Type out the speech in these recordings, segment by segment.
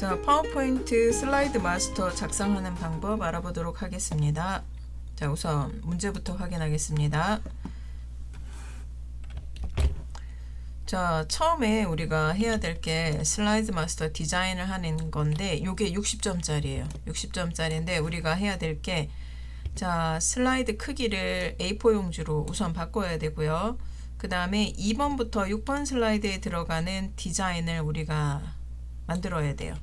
자, 파워포인트 슬라이드 마스터 작성하는 방법 알아보도록 하겠습니다. 자, 우선 문제부터 확인하겠습니다. 자, 처음에 우리가 해야 될 게 슬라이드 마스터 디자인을 하는 건데 요게 60점짜리예요. 60점짜리인데 우리가 해야 될 게 자, 슬라이드 크기를 A4 용지로 우선 바꿔야 되고요. 그 다음에 2번부터 6번 슬라이드에 들어가는 디자인을 우리가 만들어야 돼요.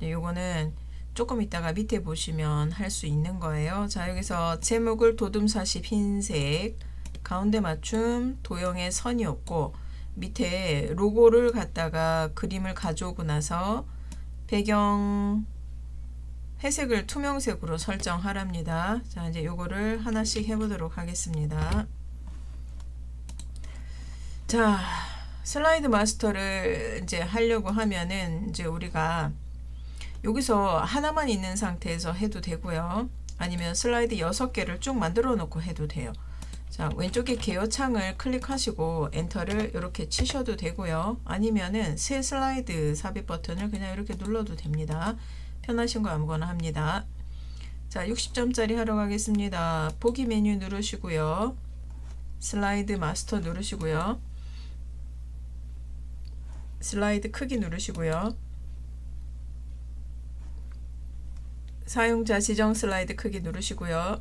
네, 요거는 조금 이따가 밑에 보시면 할 수 있는 거예요. 자, 여기서 제목을 도둠사시 흰색, 가운데 맞춤, 도형에 선이 없고, 밑에 로고를 갖다가 그림을 가져오고 나서 배경 회색을 투명색으로 설정하랍니다. 자, 이제 요거를 하나씩 해보도록 하겠습니다. 자, 슬라이드 마스터를 이제 하려고 하면은 이제 우리가 여기서 하나만 있는 상태에서 해도 되고요. 아니면 슬라이드 6개를 쭉 만들어 놓고 해도 돼요. 자, 왼쪽에 개요 창을 클릭하시고 엔터를 이렇게 치셔도 되고요. 아니면은 새 슬라이드 삽입 버튼을 그냥 이렇게 눌러도 됩니다. 편하신 거 아무거나 합니다. 자, 60점짜리 하러 가겠습니다. 보기 메뉴 누르시고요. 슬라이드 마스터 누르시고요. 슬라이드 크기 누르시고요. 사용자 지정 슬라이드 크기 누르시고요.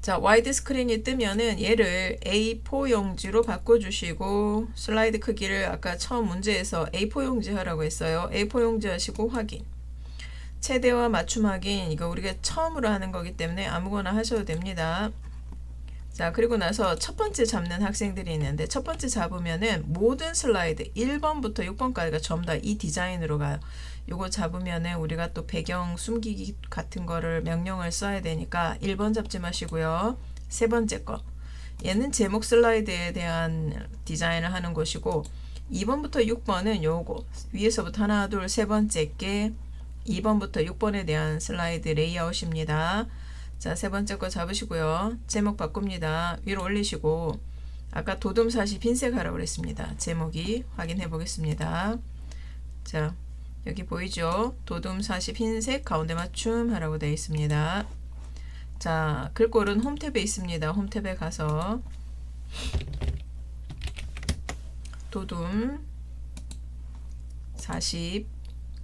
자, 와이드 스크린이 뜨면은 얘를 A4 용지로 바꿔주시고 슬라이드 크기를 아까 처음 문제에서 A4 용지 하라고 했어요. A4 용지 하시고 확인. 최대와 맞춤 확인 이거 우리가 처음으로 하는 거기 때문에 아무거나 하셔도 됩니다. 자, 그리고 나서 첫 번째 잡는 학생들이 있는데 첫 번째 잡으면은 모든 슬라이드 1번부터 6번까지가 전부 다 이 디자인으로 가요. 요거 잡으면은 우리가 또 배경 숨기기 같은 거를 명령을 써야 되니까 1번 잡지 마시고요. 세 번째 거. 얘는 제목 슬라이드에 대한 디자인을 하는 것이고 2번부터 6번은 요거 위에서부터 하나 둘 세 번째 게 2번부터 6번에 대한 슬라이드 레이아웃입니다. 자, 세 번째 거 잡으시고요. 제목 바꿉니다. 위로 올리시고 아까 도둠사시 흰색 하라고 그랬습니다. 제목이 확인해 보겠습니다. 자, 여기 보이죠? 도둠사시 흰색 가운데 맞춤 하라고 되어 있습니다. 자, 글꼴은 홈탭에 있습니다. 홈탭에 가서 도둠 40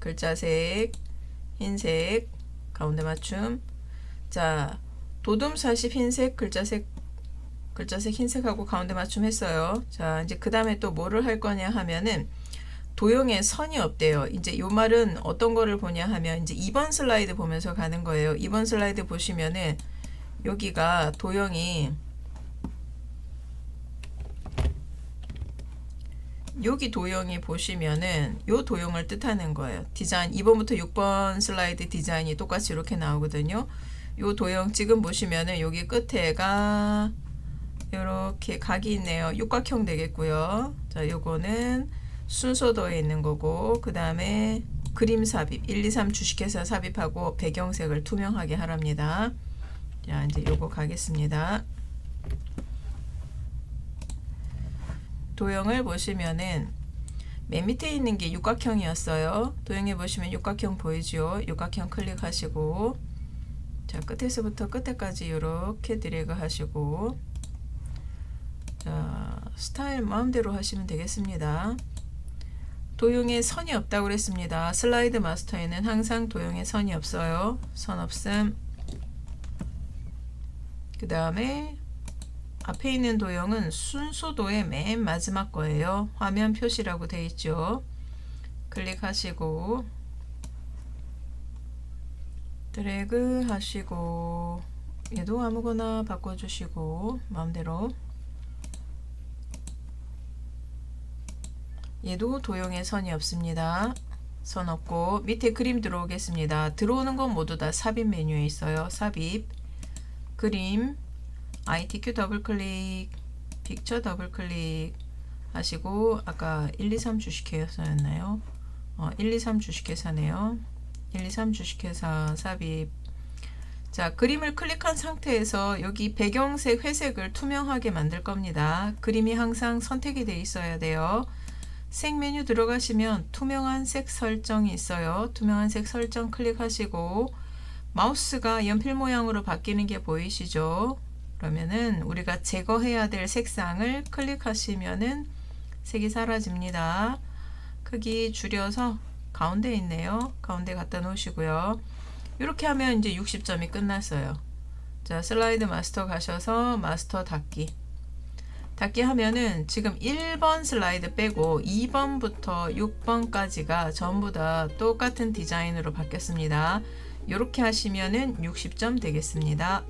글자색 흰색 가운데 맞춤 자, 도둠 40 흰색 글자색 글자색 흰색하고 가운데 맞춤 했어요. 자, 이제 그 다음에 또 뭐를 할 거냐 하면은 도형에 선이 없대요. 이제 요 말은 어떤 거를 보냐 하면 이제 2번 슬라이드 보면서 가는 거예요. 2번 슬라이드 보시면은 여기가 도형이 여기 도형이 보시면은 요 도형을 뜻하는 거예요. 디자인 2번부터 6번 슬라이드 디자인이 똑같이 이렇게 나오거든요. 요 도형 지금 보시면은 여기 끝에가 이렇게 각이 있네요. 육각형 되겠고요. 자, 요거는 순서도에 있는 거고 그 다음에 그림 삽입 1, 2, 3 주식회사 삽입하고 배경색을 투명하게 하랍니다. 자, 이제 요거 가겠습니다. 도형을 보시면은 맨 밑에 있는 게 육각형이었어요. 도형에 보시면 육각형 보이죠? 육각형 클릭하시고 자 끝에서부터 끝에까지 이렇게 드래그 하시고 자 스타일 마음대로 하시면 되겠습니다. 도형에 선이 없다고 그랬습니다. 슬라이드 마스터에는 항상 도형에 선이 없어요. 선 없음. 그 다음에 앞에 있는 도형은 순서도의 맨 마지막 거예요. 화면 표시라고 되어 있죠. 클릭하시고 드래그 하시고 얘도 아무거나 바꿔주시고 마음대로 얘도 도형에 선이 없습니다. 선 없고 밑에 그림 들어오겠습니다. 들어오는 건 모두 다 삽입 메뉴에 있어요. 삽입 그림 ITQ 더블 클릭 픽처 더블 클릭 하시고 아까 1, 2, 3 주식회사였나요? 어, 1, 2, 3 주식회사네요. 1, 2, 3 주식회사 삽입 자 그림을 클릭한 상태에서 여기 배경색 회색을 투명하게 만들 겁니다. 그림이 항상 선택이 되어 있어야 돼요. 색 메뉴 들어가시면 투명한 색 설정이 있어요. 투명한 색 설정 클릭하시고 마우스가 연필 모양으로 바뀌는 게 보이시죠? 그러면은 우리가 제거해야 될 색상을 클릭하시면은 색이 사라집니다. 크기 줄여서 가운데 있네요. 가운데 갖다 놓으시고요. 이렇게 하면 이제 60점이 끝났어요. 자, 슬라이드 마스터 가셔서 마스터 닫기. 닫기 하면은 지금 1번 슬라이드 빼고 2번부터 6번까지가 전부 다 똑같은 디자인으로 바뀌었습니다. 이렇게 하시면은 60점 되겠습니다.